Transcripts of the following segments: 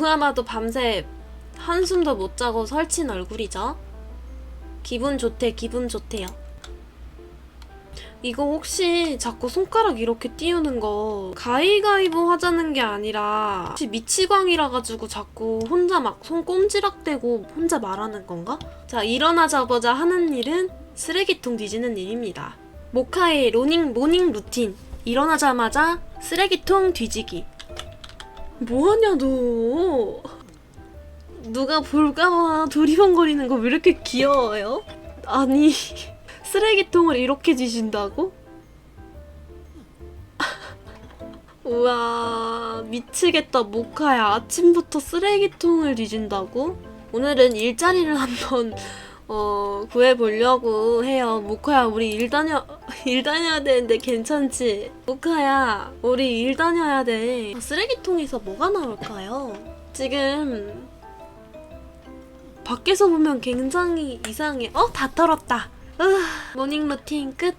봐도 밤새 한숨도 못 자고 설친 얼굴이죠. 기분 좋대, 기분 좋대요. 이거 혹시 자꾸 손가락 이렇게 띄우는 거 가위가위보 하자는 게 아니라 혹시 미치광이라 가지고 자꾸 혼자 막 손 꼼지락대고 혼자 말하는 건가? 자 일어나자마자 하는 일은 쓰레기통 뒤지는 일입니다. 모카의 로닝 모닝 루틴 일어나자마자 쓰레기통 뒤지기 뭐하냐 너 누가 볼까봐 두리번거리는 거 왜 이렇게 귀여워요? 아니 쓰레기통을 이렇게 지신다고? 우와 미치겠다 모카야 아침부터 쓰레기통을 뒤진다고? 오늘은 일자리를 한번 어 구해보려고 해요 모카야 우리 일 다녀 일 다녀야 되는데 괜찮지? 모카야 우리 일 다녀야 돼 쓰레기통에서 뭐가 나올까요? 지금 밖에서 보면 굉장히 이상해 어? 다 털었다 으, 모닝 루틴 끝.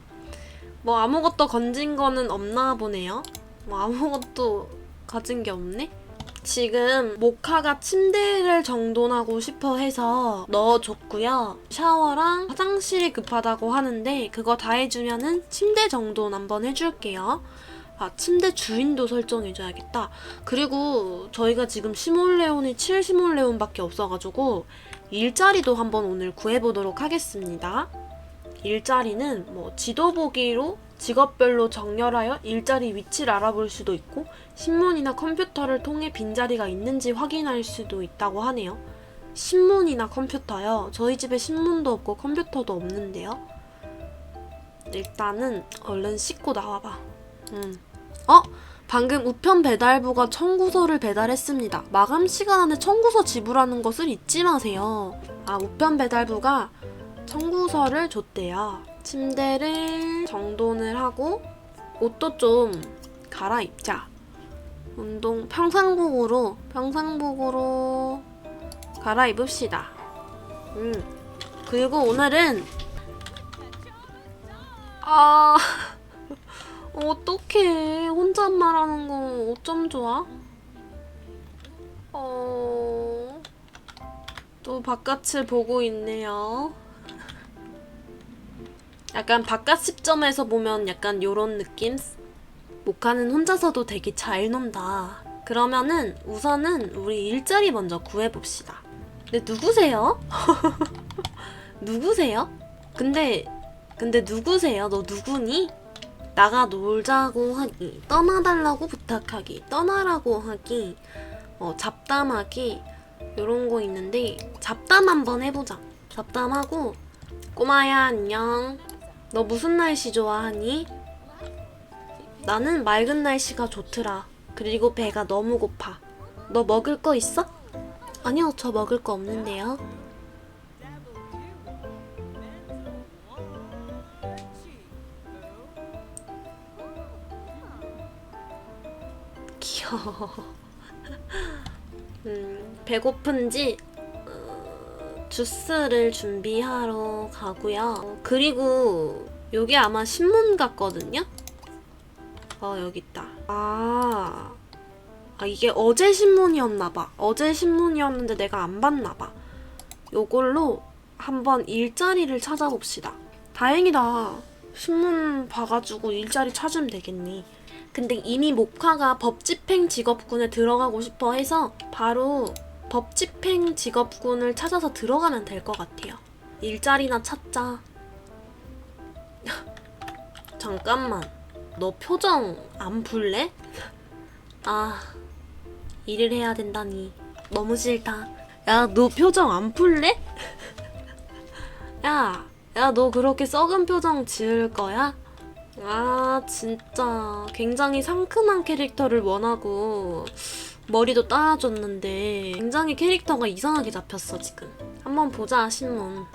뭐 아무것도 건진 거는 없나 보네요. 뭐 아무것도 가진 게 없네. 지금 모카가 침대를 정돈하고 싶어 해서 넣어줬고요. 샤워랑 화장실이 급하다고 하는데 그거 다 해주면은 침대 정돈 한번 해줄게요. 아, 침대 주인도 설정해줘야겠다. 그리고 저희가 지금 시몰레온이 7 시몰레온밖에 없어가지고 일자리도 한번 오늘 구해보도록 하겠습니다. 일자리는 뭐 지도 보기로 직업별로 정렬하여 일자리 위치를 알아볼 수도 있고 신문이나 컴퓨터를 통해 빈자리가 있는지 확인할 수도 있다고 하네요. 신문이나 컴퓨터요. 저희 집에 신문도 없고 컴퓨터도 없는데요. 일단은 얼른 씻고 나와봐. 음. 어? 방금 우편 배달부가 청구서를 배달했습니다. 마감 시간 안에 청구서 지불하는 것을 잊지 마세요. 아, 우편 배달부가 청구서를 줬대요. 침대를 정돈을 하고 옷도 좀 갈아입자. 운동 평상복으로 평상복으로 갈아입읍시다. 음. 그리고 오늘은 아 어떡해 혼잣말 하는 거 어쩜 좋아? 어... 또 바깥을 보고 있네요. 약간 바깥 시점에서 보면 약간 요런 느낌? 모카는 혼자서도 되게 잘 논다. 그러면은 우선은 우리 일자리 먼저 구해봅시다. 근데 누구세요? 누구세요? 근데 근데 누구세요? 너 누구니? 나가 놀자고 하기, 떠나달라고 부탁하기, 떠나라고 하기, 어, 잡담하기 요런 거 있는데 잡담 한번 해보자. 잡담하고 꼬마야 안녕. 너 무슨 날씨 좋아하니? 나는 맑은 날씨가 좋더라. 그리고 배가 너무 고파. 너 먹을 거 있어? 아니요, 저 먹을 거 없는데요. 귀여워. 음, 배고픈지 어, 주스를 준비하러 가고요. 어, 그리고 여기 아마 신문 같거든요. 어 여기 있다. 아, 아 이게 어제 신문이었나봐. 어제 신문이었는데 내가 안 봤나봐. 요걸로 한번 일자리를 찾아봅시다. 다행이다. 신문 봐가지고 일자리 찾으면 되겠니. 근데 이미 모카가 법집행 직업군에 들어가고 싶어 해서 바로 법집행 직업군을 찾아서 들어가면 될 것 같아요. 일자리나 찾자. 잠깐만. 너 표정 안 풀래? 아, 일을 해야 된다니. 너무 싫다. 야, 너 표정 안 풀래? 야, 야, 너 그렇게 썩은 표정 지을 거야? 아, 진짜. 굉장히 상큼한 캐릭터를 원하고, 머리도 따라줬는데, 굉장히 캐릭터가 이상하게 잡혔어, 지금. 한번 보자, 신문.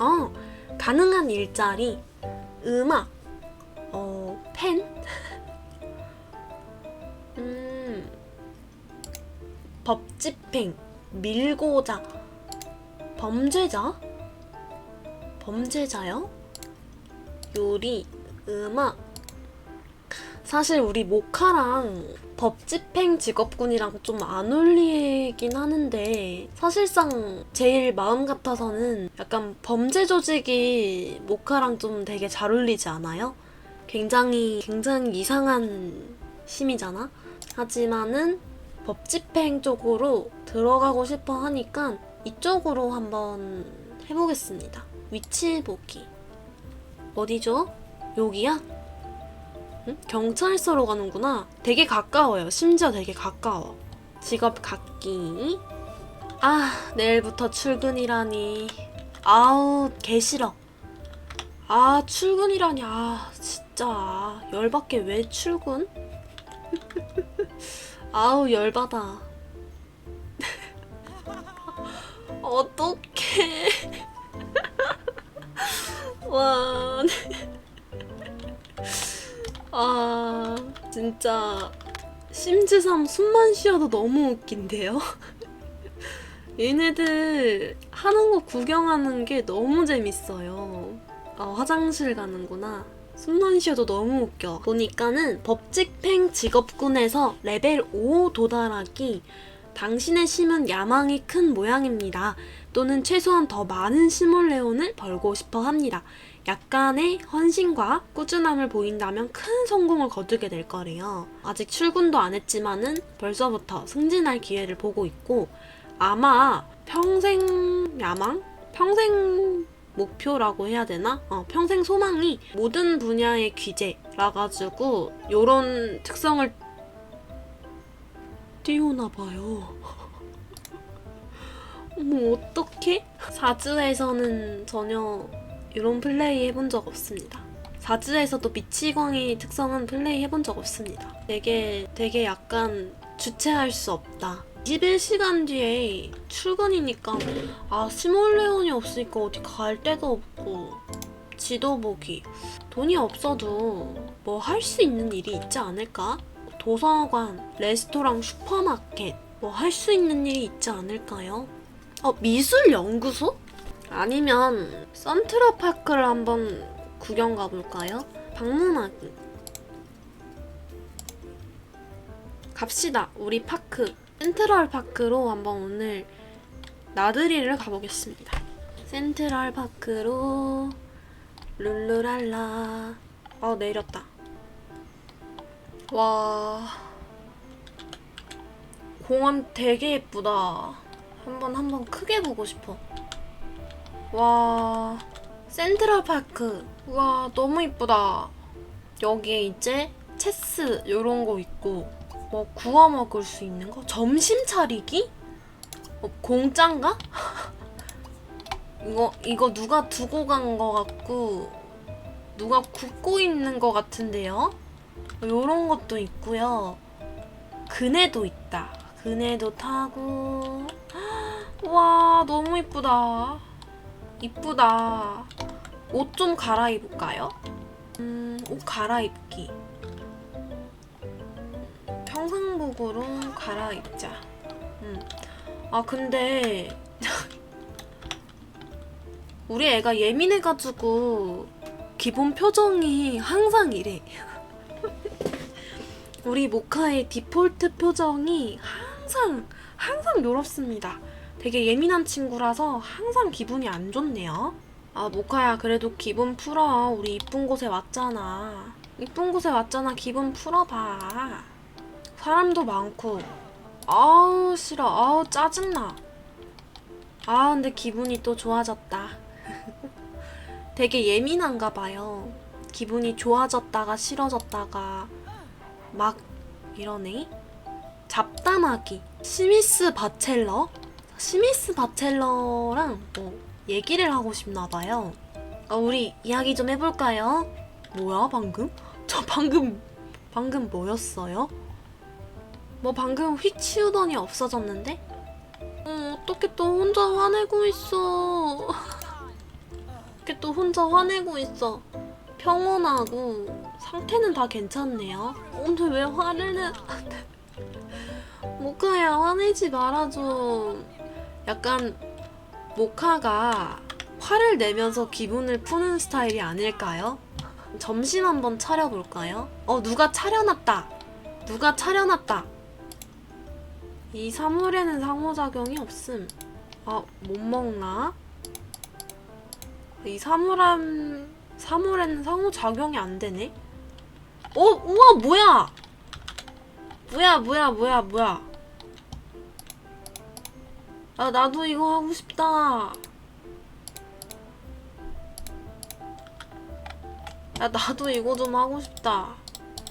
어, 가능한 일자리, 음악, 어, 펜? 음, 법집행, 밀고자, 범죄자? 범죄자요? 요리, 음악. 사실 우리 모카랑 법 집행 직업군이랑 좀 안 어울리긴 하는데 사실상 제일 마음 같아서는 약간 범죄 조직이 모카랑 좀 되게 잘 어울리지 않아요? 굉장히 굉장히 이상한 심이잖아. 하지만은 법 집행 쪽으로 들어가고 싶어 하니까 이쪽으로 한번 해보겠습니다. 위치 보기. 어디죠? 여기야? 응? 경찰서로 가는구나. 되게 가까워요. 심지어 되게 가까워. 직업 갖기. 아, 내일부터 출근이라니. 아우, 개 싫어. 아, 출근이라니. 아, 진짜. 열받게 왜 출근? 아우, 열받아. 어떡해. 와. 아, 진짜 심지삼 숨만 쉬어도 너무 웃긴데요? 얘네들 하는 거 구경하는 게 너무 재밌어요. 아, 화장실 가는구나. 숨만 쉬어도 너무 웃겨. 보니까는 법직팽 직업군에서 레벨 5 도달하기 당신의 심은 야망이 큰 모양입니다. 또는 최소한 더 많은 시몰레온을 벌고 싶어 합니다. 약간의 헌신과 꾸준함을 보인다면 큰 성공을 거두게 될 거래요. 아직 출근도 안 했지만은 벌써부터 승진할 기회를 보고 있고 아마 평생 야망? 평생 목표라고 해야 되나? 어, 평생 소망이 모든 분야의 귀재라 가지고 요런 특성을 띄우나 봐요. 어머 어떡해? 사주에서는 전혀 이런 플레이 해본 적 없습니다. 사주에서도 미치광이 특성은 플레이 해본 적 없습니다. 되게 되게 약간 주체할 수 없다. 21시간 뒤에 출근이니까 아 시몰레온이 없으니까 어디 갈 데도 없고 지도 보기 돈이 없어도 뭐 할 수 있는 일이 있지 않을까? 도서관, 레스토랑, 슈퍼마켓 뭐 할 수 있는 일이 있지 않을까요? 어 미술 연구소? 아니면 선트라 파크를 한번 구경 가볼까요? 방문하기. 갑시다. 우리 파크. 센트럴 파크로 한번 오늘 나들이를 가보겠습니다. 센트럴 파크로 룰루랄라. 아 내렸다. 와 공원 되게 예쁘다. 한번 한번 크게 보고 싶어. 와 센트럴 파크. 와 너무 이쁘다. 여기에 이제 체스 요런 거 있고 뭐 구워 먹을 수 있는 거? 점심 차리기? 어, 공짜인가? 이거 이거 누가 두고 간 거 같고 누가 굽고 있는 거 같은데요? 요런 것도 있고요. 그네도 있다. 그네도 타고. 와 너무 이쁘다 이쁘다. 옷 좀 갈아입을까요? 음, 옷 갈아입기. 평상복으로 갈아입자. 음. 아, 근데 우리 애가 예민해가지고 기본 표정이 항상 이래. 우리 모카의 디폴트 표정이 항상 항상 요렇습니다. 되게 예민한 친구라서 항상 기분이 안 좋네요. 아, 모카야, 그래도 기분 풀어. 우리 이쁜 곳에 왔잖아. 이쁜 곳에 왔잖아. 기분 풀어봐. 사람도 많고. 아우, 싫어. 아우, 짜증나. 아, 근데 기분이 또 좋아졌다. 되게 예민한가 봐요. 기분이 좋아졌다가 싫어졌다가 막 이러네. 잡담하기. 스미스 바첼러? 스미스 바첼러랑 뭐 얘기를 하고 싶나 봐요. 어, 우리 이야기 좀 해볼까요? 뭐야 방금? 저 방금 방금 뭐였어요? 뭐 방금 휙 치우더니 없어졌는데? 어, 어떻게 또 혼자 화내고 있어? 어떻게 또 혼자 화내고 있어? 평온하고 상태는 다 괜찮네요. 근데 왜 화를 내? 모카야 화내지 말아줘. 약간 모카가 화를 내면서 기분을 푸는 스타일이 아닐까요? 점심 한번 차려볼까요? 어, 누가 차려놨다. 누가 차려놨다. 이 사물에는 상호작용이 없음. 아, 못 먹나? 이 사물함, 사물에는 상호작용이 안 되네? 어, 우와, 뭐야! 뭐야, 뭐야, 뭐야, 뭐야. 아, 나도 이거 하고 싶다. 야, 나도 이거 좀 하고 싶다.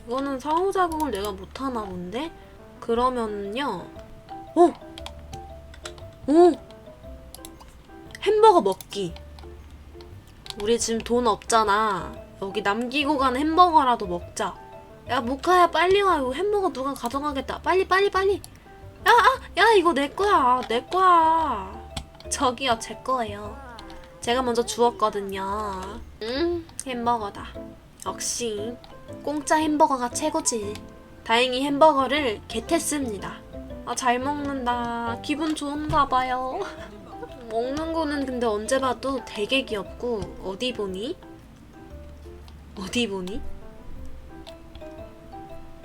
이거는 상호작용을 내가 못하나 본데? 그러면요. 오! 오! 햄버거 먹기. 우리 지금 돈 없잖아. 여기 남기고 간 햄버거라도 먹자. 야, 모카야, 빨리 와. 이거 햄버거 누가 가져가겠다. 빨리, 빨리, 빨리. 야, 아, 야, 이거 내 거야. 내 거야. 저기요, 제 거예요. 제가 먼저 주웠거든요. 음, 햄버거다. 역시 공짜 햄버거가 최고지. 다행히 햄버거를 겟했습니다. 아, 잘 먹는다. 기분 좋은가 봐요. 먹는 거는 근데 언제 봐도 되게 귀엽고 어디 보니? 어디 보니?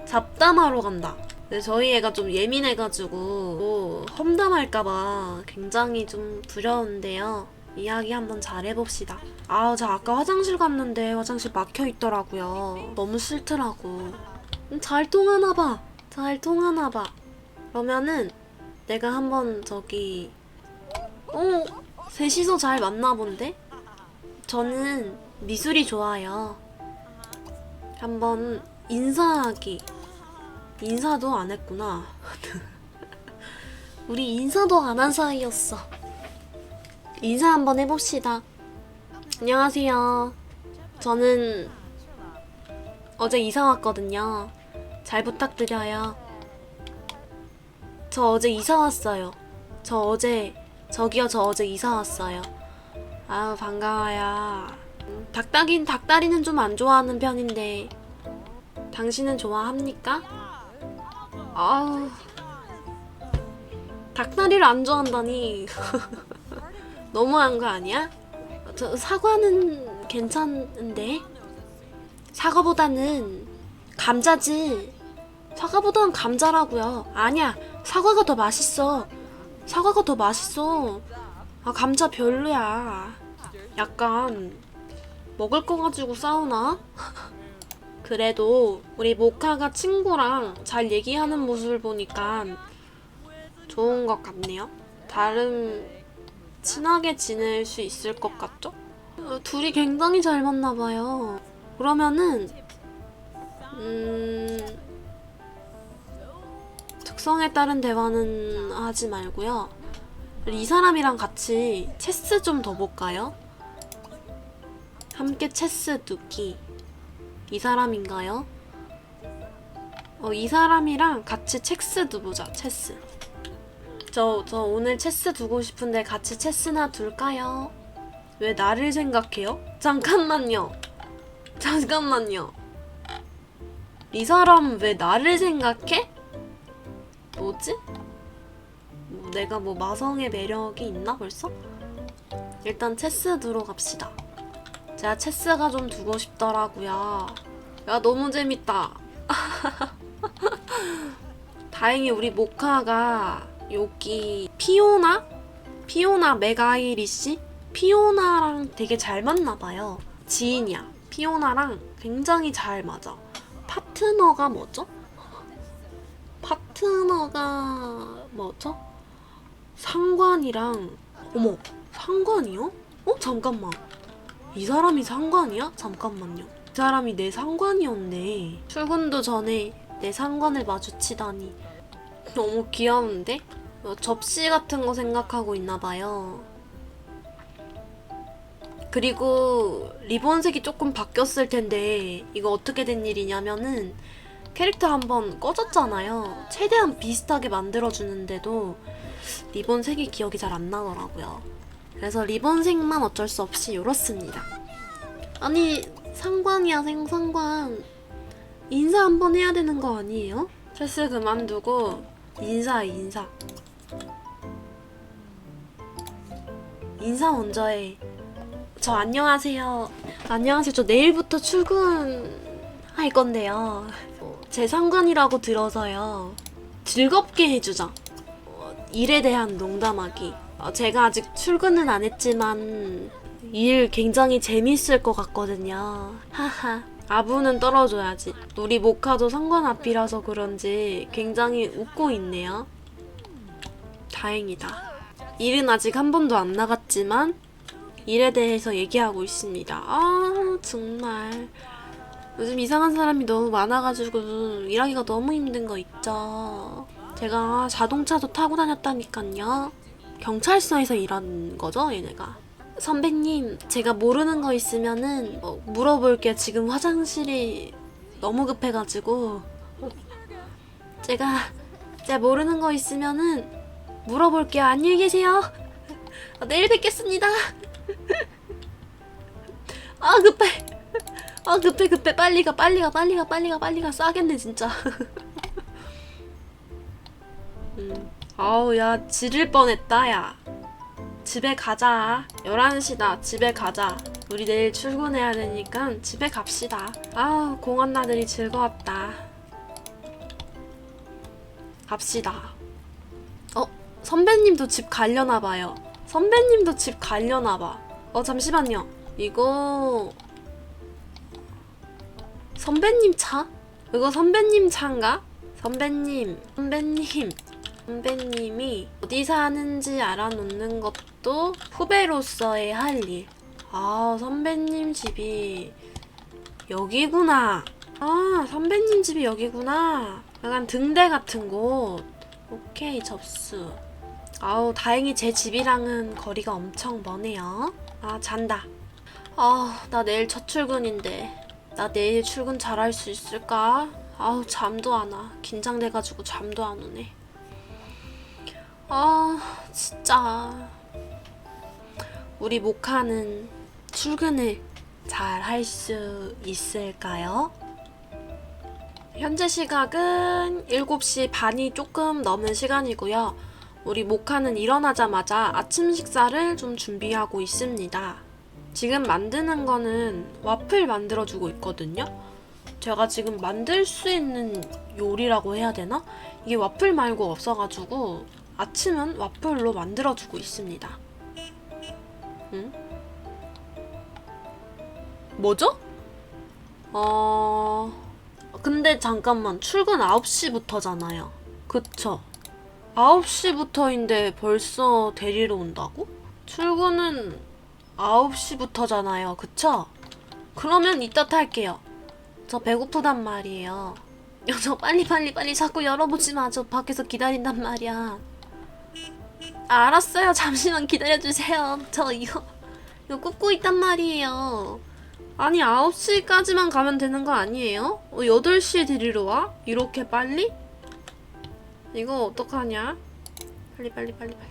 잡담하러 간다. 근데 저희 애가 좀 예민해가지고 뭐 험담할까봐 굉장히 좀 두려운데요. 이야기 한번 잘 해봅시다. 아, 저 아까 화장실 갔는데 화장실 막혀 있더라고요. 너무 싫더라고. 음, 잘 통하나 봐. 잘 통하나 봐. 그러면은 내가 한번 저기 어 셋이서 잘 맞나 본데? 저는 미술이 좋아요. 한번 인사하기. 인사도 안 했구나. 우리 인사도 안 한 사이였어. 인사 한번 해봅시다. 안녕하세요. 저는 어제 이사 왔거든요. 잘 부탁드려요. 저 어제 이사 왔어요. 저 어제 저기요 저 어제 이사 왔어요. 아유 반가워요. 음, 닭다긴 닭다리는 좀 안 좋아하는 편인데 당신은 좋아합니까? 아우 닭다리를 안 좋아한다니. 너무한 거 아니야? 저 사과는 괜찮은데? 사과보다는 감자지. 사과보다는 감자라고요. 아니야. 사과가 더 맛있어. 사과가 더 맛있어. 아 감자 별로야. 약간 먹을 거 가지고 싸우나? 그래도 우리 모카가 친구랑 잘 얘기하는 모습을 보니까 좋은 것 같네요 다른 친하게 지낼 수 있을 것 같죠? 어, 둘이 굉장히 잘 맞나 봐요. 그러면은 음 특성에 따른 대화는 하지 말고요. 이 사람이랑 같이 체스 좀 더 볼까요? 함께 체스 두기. 이 사람인가요? 어, 이 사람이랑 같이 체스 두보자. 체스. 저, 저 오늘 체스 두고 싶은데 같이 체스나 둘까요? 왜 나를 생각해요? 잠깐만요. 잠깐만요. 이 사람 왜 나를 생각해? 뭐지? 뭐 내가 뭐 마성의 매력이 있나 벌써? 일단 체스 두러 갑시다. 제가 체스가 좀 두고 싶더라고요. 야, 너무 재밌다. 다행히 우리 모카가 여기 피오나? 피오나 메가이리 씨? 피오나랑 되게 잘 맞나 봐요. 지인이야. 피오나랑 굉장히 잘 맞아. 파트너가 뭐죠? 파트너가 뭐죠? 상관이랑 어머 상관이요? 어 잠깐만 이 사람이 상관이야? 잠깐만요 이 사람이 내 상관이었네 출근도 전에 내 상관을 마주치다니 너무 귀여운데? 어, 접시 같은 거 생각하고 있나 봐요. 그리고 리본 색이 조금 바뀌었을 텐데 이거 어떻게 된 일이냐면은 캐릭터 한번 꺼졌잖아요. 최대한 비슷하게 만들어주는데도 리본 색이 기억이 잘 안 나더라고요. 그래서 리본 색만 어쩔 수 없이 요렇습니다. 아니 상관이야 생상관 인사 한번 해야 되는 거 아니에요? 체스 그만두고 인사 인사 인사 먼저 해. 저 안녕하세요. 안녕하세요. 저 내일부터 출근할 건데요. 어, 제 상관이라고 들어서요. 즐겁게 해주자. 어, 일에 대한 농담하기. 어, 제가 아직 출근은 안 했지만 일 굉장히 재밌을 것 같거든요. 하하. 아부는 떨어줘야지. 우리 모카도 상관 앞이라서 그런지 굉장히 웃고 있네요. 다행이다. 일은 아직 한 번도 안 나갔지만 일에 대해서 얘기하고 있습니다. 아 정말 요즘 이상한 사람이 너무 많아가지고 일하기가 너무 힘든 거 있죠. 제가 자동차도 타고 다녔다니까요. 경찰서에서 일하는 거죠, 얘네가. 선배님, 제가 모르는 거 있으면은 어, 물어볼게요. 지금 화장실이 너무 급해가지고 제가 제가 모르는 거 있으면은 물어볼게요. 안녕히 계세요. 어, 내일 뵙겠습니다. 아 급해. 아 급해 급해 빨리 가 빨리 가 빨리 가 빨리 가 빨리 가 싸겠네 진짜. 아우 야 지릴 뻔했다 야. 집에 가자. 11시다. 집에 가자. 우리 내일 출근해야 되니까 집에 갑시다. 아 공원 나들이 즐거웠다. 갑시다. 어 선배님도 집 가려나 봐요. 선배님도 집 가려나 봐. 어 잠시만요. 이거 선배님 차? 이거 선배님 차인가? 선배님, 선배님, 선배님이 어디 사는지 알아놓는 것도 후배로서의 할 일. 아, 선배님 집이 여기구나. 아, 선배님 집이 여기구나. 약간 등대 같은 곳. 오케이, 접수. 아우, 다행히 제 집이랑은 거리가 엄청 머네요. 아, 잔다. 아, 나 내일 첫 출근인데. 나 내일 출근 잘할 수 있을까? 아우 잠도 안 와. 긴장돼가지고 잠도 안 오네. 아 진짜 우리 모카는 출근을 잘 할 수 있을까요? 현재 시각은 7시 반이 조금 넘은 시간이고요. 우리 모카는 일어나자마자 아침 식사를 좀 준비하고 있습니다. 지금 만드는 거는 와플 만들어주고 있거든요. 제가 지금 만들 수 있는 요리라고 해야 되나? 이게 와플 말고 없어가지고 아침은 와플로 만들어주고 있습니다. 응? 뭐죠? 어... 근데 잠깐만 출근 9시부터잖아요. 그쵸? 9시부터인데 벌써 데리러 온다고? 출근은 9시부터잖아요. 그쵸? 그러면 이따 탈게요. 저 배고프단 말이에요. 야, 저 빨리 빨리 빨리 자꾸 열어보지 마. 저 밖에서 기다린단 말이야. 아, 알았어요. 잠시만 기다려주세요. 저 이거 이거 굽고 있단 말이에요. 아니 9시까지만 가면 되는 거 아니에요? 어, 8시에 데리러 와? 이렇게 빨리? 이거 어떡하냐? 빨리 빨리 빨리 빨리.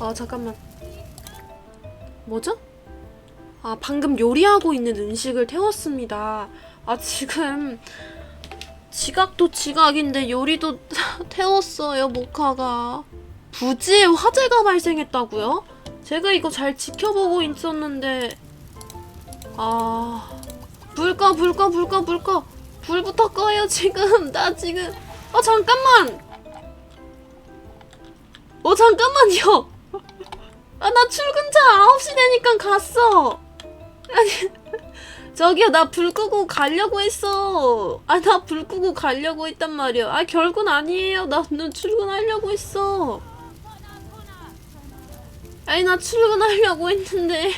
아 잠깐만. 뭐죠? 아, 방금 요리하고 있는 음식을 태웠습니다. 아, 지금 지각도 지각인데 요리도 태웠어요, 모카가. 부지에 화재가 발생했다고요? 제가 이거 잘 지켜보고 있었는데 아... 불 꺼, 불 꺼, 불 꺼, 불 꺼. 불부터 꺼요, 지금. 나 지금. 어, 잠깐만! 어, 잠깐만요! 아, 나 출근차 9시 되니까 갔어. 아니, 저기요, 나 불 끄고 가려고 했어. 아, 나 불 끄고 가려고 했단 말이야. 아, 결국은 아니에요. 나는 출근하려고 했어. 아니, 나 출근하려고 했는데.